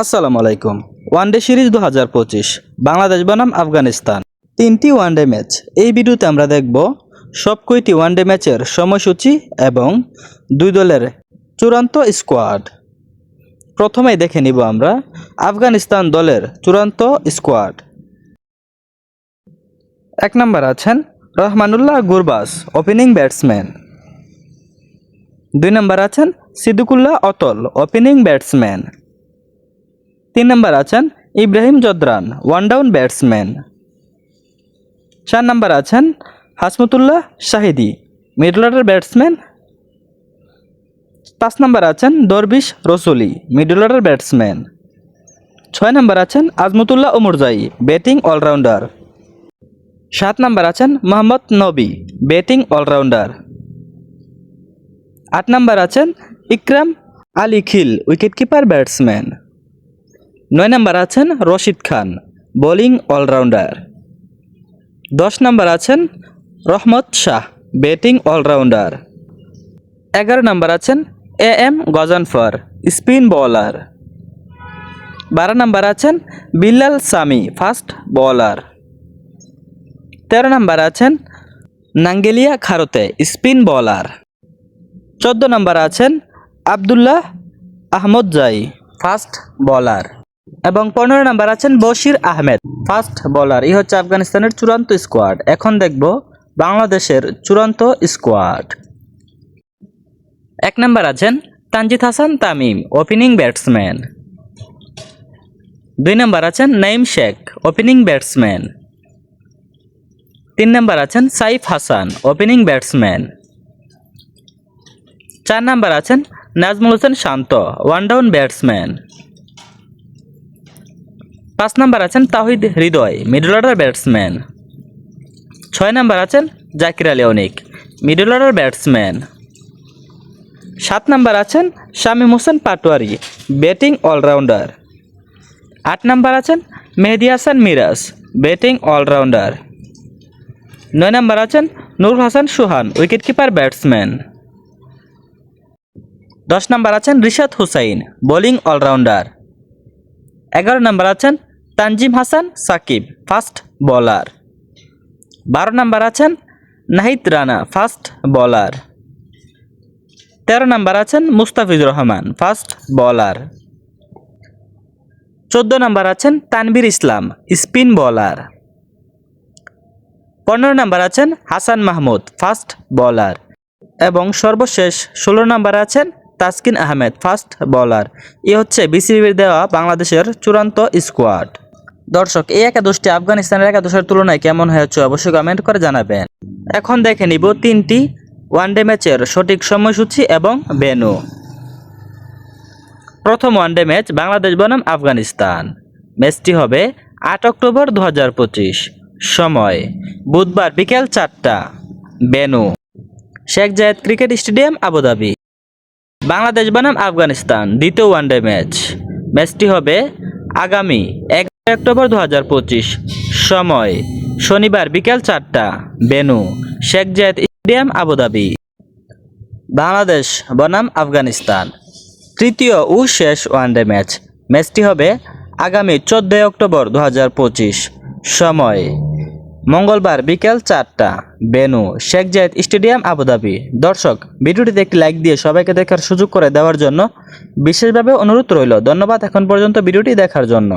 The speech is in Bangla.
আসসালামু আলাইকুম। ওয়ানডে সিরিজ দু হাজার পঁচিশ, বাংলাদেশ বনাম আফগানিস্তান। তিনটি ওয়ানডে ম্যাচ এই ভিডিওতে আমরা দেখব সব কয়টি ওয়ানডে ম্যাচের সময়সূচি এবং দুই দলের চূড়ান্ত স্কোয়াড প্রথমেই দেখে নিব আমরা আফগানিস্তান দলের চূড়ান্ত স্কোয়াড এক নম্বর আছেন রহমানুল্লাহ গুরবাস ওপেনিং ব্যাটসম্যান দুই নম্বর আছেন সিদ্দিকুল্লাহ অতল ওপেনিং ব্যাটসম্যান তিন নম্বর আছেন Ibrahim Zadran one down batsman চার নম্বর আছেন Hashmatullah Shahidi middle order batsman পাঁচ নম্বর আছেন Darwish Rasooli middle order batsman ছয় নম্বর আছেন আজমতুল্লাহ ওমরজাই ব্যাটিং অলরাউন্ডার সাত নম্বর আছেন মোহাম্মদ নবী ব্যাটিং অলরাউন্ডার আট নম্বর আছেন ইকরাম আলী খিল উইকেটকিপার ব্যাটসম্যান নয় নম্বর আছেন রশিদ খান, বোলিং অলরাউন্ডার। দশ নম্বর আছেন রহমত শাহ, ব্যাটিং অলরাউন্ডার। এগারো নম্বর আছেন A M Ghazanfar, spin bowler. বারো নম্বর আছেন বিল্লাল সামি, ফাস্ট বোলার। তেরো নম্বর আছেন নাঙ্গেলিয়া খারতে, স্পিন বোলার। চোদ্দ নম্বর আছেন আবদুল্লাহ আহমদ জাই, ফাস্ট বোলার। এবং পনেরো নাম্বার আছেন বশির আহমেদ। ফাস্ট বোলার ই হচ্ছে আফগানিস্তানের চূড়ান্ত স্কোয়াড এখন দেখব বাংলাদেশের চূড়ান্ত স্কোয়াড এক নম্বর আছেন তানজিদ হাসান তামিম ওপেনিং ব্যাটসম্যান দুই নম্বর আছেন নাইম শেখ ওপেনিং ব্যাটসম্যান তিন নম্বর আছেন সাইফ হাসান ওপেনিং ব্যাটসম্যান চার নাম্বার আছেন Najmul Hossain Shanto one down batsman পাঁচ নাম্বার আছেন Towhid Hridoy middle order batsman ছয় নাম্বার আছেন Jaker Ali Anik middle order batsman সাত নাম্বার আছেন শামীম হোসেন পাটোয়ারি ব্যাটিং অলরাউন্ডার আট নাম্বার আছেন মেহেদি হাসান মিরাজ ব্যাটিং অলরাউন্ডার নয় নাম্বার আছেন নূর হাসান সুহান উইকেটকিপার ব্যাটসম্যান দশ নাম্বার আছেন রিশাদ হুসাইন বোলিং অলরাউন্ডার এগারো নাম্বার আছেন তানজিম হাসান, সাকিব, ফাস্ট বোলার। বারো নম্বর আছেন নাহিদ রানা, ফাস্ট বলার। তেরো নম্বর আছেন মুস্তাফিজুর রহমান, ফাস্ট বলার। চোদ্দ নম্বর আছেন তানভীর ইসলাম, স্পিন বলার। পনেরো নম্বর আছেন হাসান মাহমুদ, ফাস্ট বলার। এবং সর্বশেষ ষোলো নম্বর আছেন তাসকিন আহমেদ, ফাস্ট বোলার। এ হচ্ছে বিসিবির দেওয়া বাংলাদেশের চূড়ান্ত স্কোয়াড দর্শক, এই একাদশটি আফগানিস্তানের একাদশের তুলনায় কেমন হয়েছে অবশ্যই কমেন্ট করে জানাবেন। এখন দেখে নিব তিনটি ওয়ানডে ম্যাচের সঠিক সময়সূচি এবং বেনু প্রথম ওয়ানডে ম্যাচ বাংলাদেশ বনাম আফগানিস্তান। ম্যাচটি হবে আট অক্টোবর দু হাজার পঁচিশ। সময়, বুধবার বিকেল চারটা। Venue Sheikh Zayed cricket stadium Abu Dhabi Bangladesh বনাম আফগানিস্তান, দ্বিতীয় ওয়ানডে ম্যাচ ম্যাচটি হবে আগামী এক অক্টোবর দু হাজার পঁচিশ সময় শনিবার বিকেল চারটা। Venue Sheikh Zayed stadium, Abu Dhabi. Bangladesh বনাম, আফগানিস্তান। তৃতীয় ও শেষ ওয়ানডে ম্যাচ। ম্যাচটি হবে আগামী চোদ্দোই অক্টোবর দু হাজার পঁচিশ সময়। মঙ্গলবার বিকেল চারটা। Venue Sheikh Zayed stadium Abu Dhabi দর্শক, ভিডিওটিতে একটি লাইক দিয়ে সবাইকে দেখার সুযোগ করে দেওয়ার জন্য বিশেষভাবে অনুরোধ রইল। ধন্যবাদ এখন পর্যন্ত ভিডিওটি দেখার জন্য।